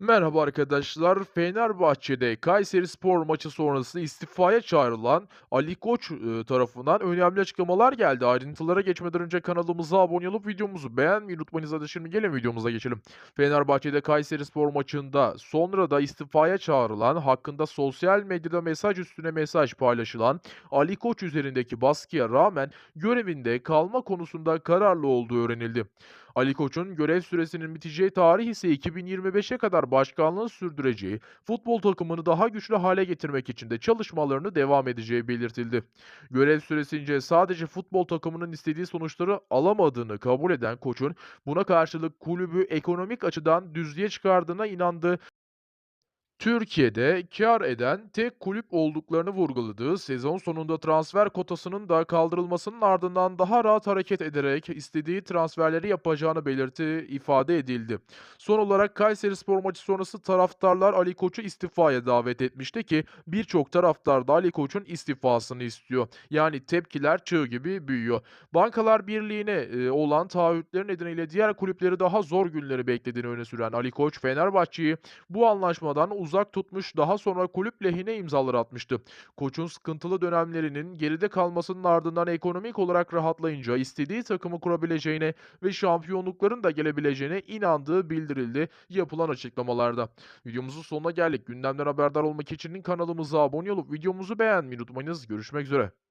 Merhaba arkadaşlar. Fenerbahçe'de Kayserispor maçı sonrası istifaya çağrılan Ali Koç e, tarafından önemli açıklamalar geldi. Ayrıntılara geçmeden önce kanalımıza abone olup videomuzu beğenmeyi unutmayınız. Hadi şimdi gelin videomuza geçelim. Fenerbahçe'de Kayserispor maçında sonra da istifaya çağrılan, hakkında sosyal medyada mesaj üstüne mesaj paylaşılan Ali Koç üzerindeki baskıya rağmen görevinde kalma konusunda kararlı olduğu öğrenildi. Ali Koç'un görev süresinin biteceği tarih ise 2025'e kadar başkanlığı sürdüreceği, futbol takımını daha güçlü hale getirmek için de çalışmalarını devam edeceği belirtildi. Görev süresince sadece futbol takımının istediği sonuçları alamadığını kabul eden Koç'un buna karşılık kulübü ekonomik açıdan düzlüğe çıkardığına inandığı Türkiye'de kâr eden tek kulüp olduklarını vurguladığı, sezon sonunda transfer kotasının da kaldırılmasının ardından daha rahat hareket ederek istediği transferleri yapacağını belirtti, ifade edildi. Son olarak Kayserispor maçı sonrası taraftarlar Ali Koç'u istifaya davet etmişti ki birçok taraftar da Ali Koç'un istifasını istiyor. Yani tepkiler çığ gibi büyüyor. Bankalar Birliği'ne e, olan taahhütleri nedeniyle diğer kulüpleri daha zor günleri beklediğini öne süren Ali Koç, Fenerbahçe'yi bu anlaşmadan uzak tutmuş, daha sonra kulüp lehine imzalar atmıştı. Koç'un sıkıntılı dönemlerinin geride kalmasının ardından ekonomik olarak rahatlayınca istediği takımı kurabileceğine ve şampiyonlukların da gelebileceğine inandığı bildirildi yapılan açıklamalarda. Videomuzun sonuna geldik. Gündemden haberdar olmak için kanalımıza abone olup videomuzu beğenmeyi unutmayınız. Görüşmek üzere.